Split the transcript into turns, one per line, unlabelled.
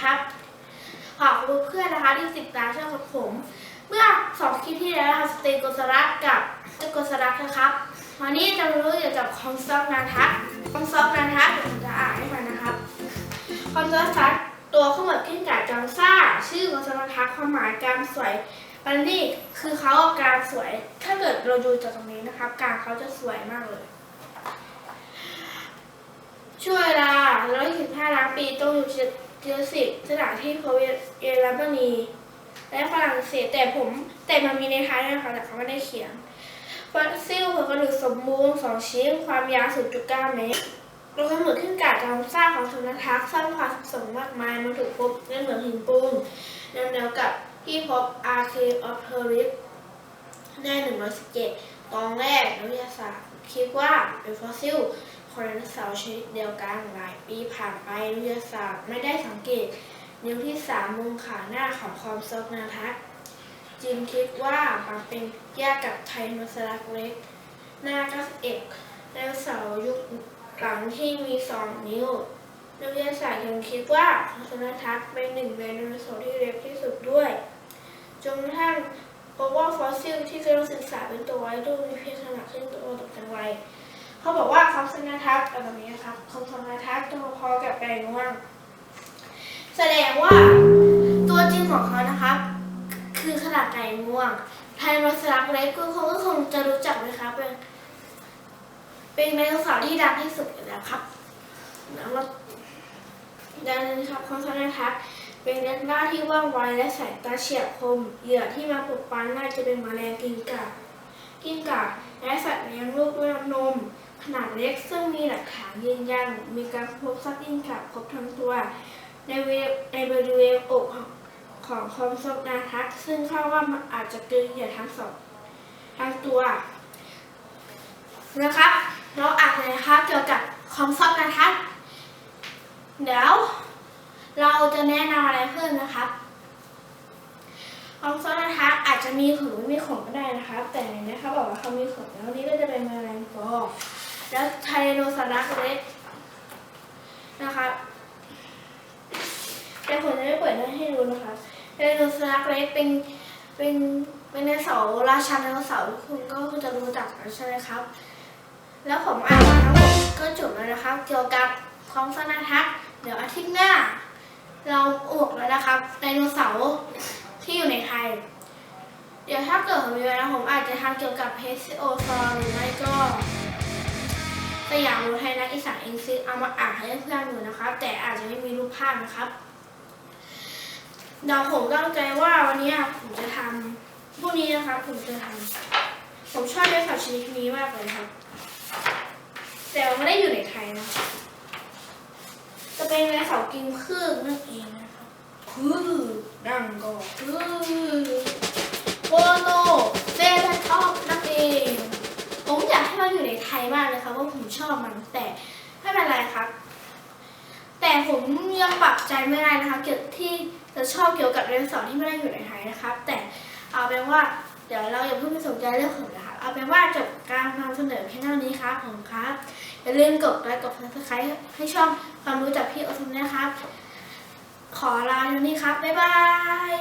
คุณเพื่อนนะคะที่ติดตามช่องของผม เมื่อสองคลิปที่แล้วนะคะสเตโกสรักกับสเตโกสรักนะครับ วันนี้จะมารู้เกี่ยวกับคอนซอกนาทักคอนซอกนาทักผมจะอ่านให้ฟังนะครับคอนซอกนาทักตัวข้าเหมือนกิ้งกาจอมซ่า ชื่อคอนซอกนาทักความหมายการสวยบันนี่คือเขาเอาการสวย ถ้าเกิดเราดูจากตรงนี้นะครับ การเขาจะสวยมากเลยช่วงเวลา125ล้านปีต้องอยู่ เจอสิบสถานที่โคเวเยอรมนีและฝรั่งเศสแต่ผมแต่มันมีในไทยด้วยนะคะแต่เขาไม่ได้เขียนฟอสซิลหัวกระดูกสมบูรณ์สองชิ้นความยาว 0.9 เมตรโดยกำหนดขึ้นจากการสร้างของสมณทักสร้างความสับสนมากมายมันถูกพบในเหมืองหินปูนแนวกับที่พบอาร์เคออฟเทอริสใน117ตอนแรกนักวิทยาศาสตร์คิดว่าเป็นฟอสซิล ของไดโนเสาร์ชนิดเดียวกันหลายปีผ่านไปนักวิทยาศาสตร์ไม่ได้สังเกต นิ้วที่สามมุมขาหน้าของคอมซอกนาทักจึงคิดว่ามันเป็นแยกกับไทโนซอรัสเล็ก หน้า91ไดโนเสาร์ยุคหลังที่มีสองนิ้วนักวิทยาศาสตร์ยังคิดว่าคอมซอกนาทักษ์เป็นหนึ่งในไดโนเสาร์ที่เล็กที่สุดด้วยจนกระทั่งพบว่าฟอสซิลที่กำลังศึกษาเป็นตัวไว้ดูมีเพียงขนาดครึ่งตัวต่อกันไว เขาบอกว่าคอมซอกนาทักษ์แบบนี้นะครับคอมซอกนาทักษ์ตัวพอกับไก่งวง แสดงว่าตัวจริงของเขานะครับ คือขนาดไก่งวงไทโรซรัสเล็กก็คงก็คงจะรู้จักนะครับเป็นเป็นไดโนเสาร์ที่ดังที่สุดแล้วครับแล้วดังนั้นครับคอนโซนัทักเป็นนักล่าที่ว่องไวและสายตาเฉียบคม เหยื่อที่มาปลุกปั้นน่าจะเป็นแมลงกินกา กินกาและสัตว์เลี้ยงลูกด้วยน้ำนม ขนาดเล็กซึ่งมีหลักฐานยืนยันมีการพบซักกินกาครบทั้งตัว ในเวในบริเวณอกของของคอมซอกนาทักซึ่งคาดว่ามันอาจจะเกินเหยียดทั้งสองทั้งตัวนะครับเราอ่านเลยนะครับเกี่ยวกับคอมซอกนาทักเดี๋ยวเราจะแนะนำอะไรเพิ่มนะครับ คอมซอกนาทักอาจจะมีขนไม่มีขนก็ได้นะครับแต่ในนี้เขาบอกว่าเขามีขนแล้วนี่ก็จะเป็นแมลงปอแล้วไทรโนซอรัสเล็กนะครับแต่ผมจะไม่เปิดให้ดูนะคะไดโนเสาร์เล็กเป็นเป็นเป็นไดโนเสาร์ราชาไดโนเสาร์ทุกคนก็จะรู้จักใช่ไหมครับ แล้วผมอ่านมาทั้งหมดก็จบแล้วนะครับ เกี่ยวกับความสนาทักเดี๋ยวอาทิตย์หน้า เราอวกแล้วนะครับไดโนเสาร์ ที่อยู่ในไทย เดี๋ยวถ้าเกิดผมมีเวลาผมอาจจะทำเกี่ยวกับเพสโอซอรหรือไม่ก็สยามรูไทยนักอีสานเองซิเอามาอ่านให้เพื่อนดูนะครับ แต่อาจจะไม่มีรูปภาพนะครับเดี๋ยวผมตั้งใจว่าวันนี้ผมจะทำพรุ่งนี้นะครับ ผมจะทำผมชอบเรื่องสัตว์ชนิดนี้มากเลยครับ แต่มันไม่ได้อยู่ในไทยนะจะเป็นไดโนเสาร์กินพืชนั่นเองนะครับ คือดังก็คือโบโนเซเลทอปนั่นเองผมอยากให้มันอยู่ในไทยมากเลยครับว่าผมชอบมันแต่ไม่เป็นไรครับ แต่ผมยังปรับใจไม่ได้นะคะ เกี่ยวที่จะชอบเกี่ยวกับเรื่องสอนที่ไม่ได้อยู่ในไทยนะครับ แต่เอาเป็นว่าเดี๋ยวเราอย่าเพิ่งไปสนใจเรื่องของนะคะเอาเป็นว่าจบการนำเสนอแค่เท่านี้ครับผมครับอย่าลืมกดไลค์กดซับสไครต์ให้ช่องความรู้จากพี่โอซุนนะครับ ขอลาเท่านี้ครับ บ๊ายบาย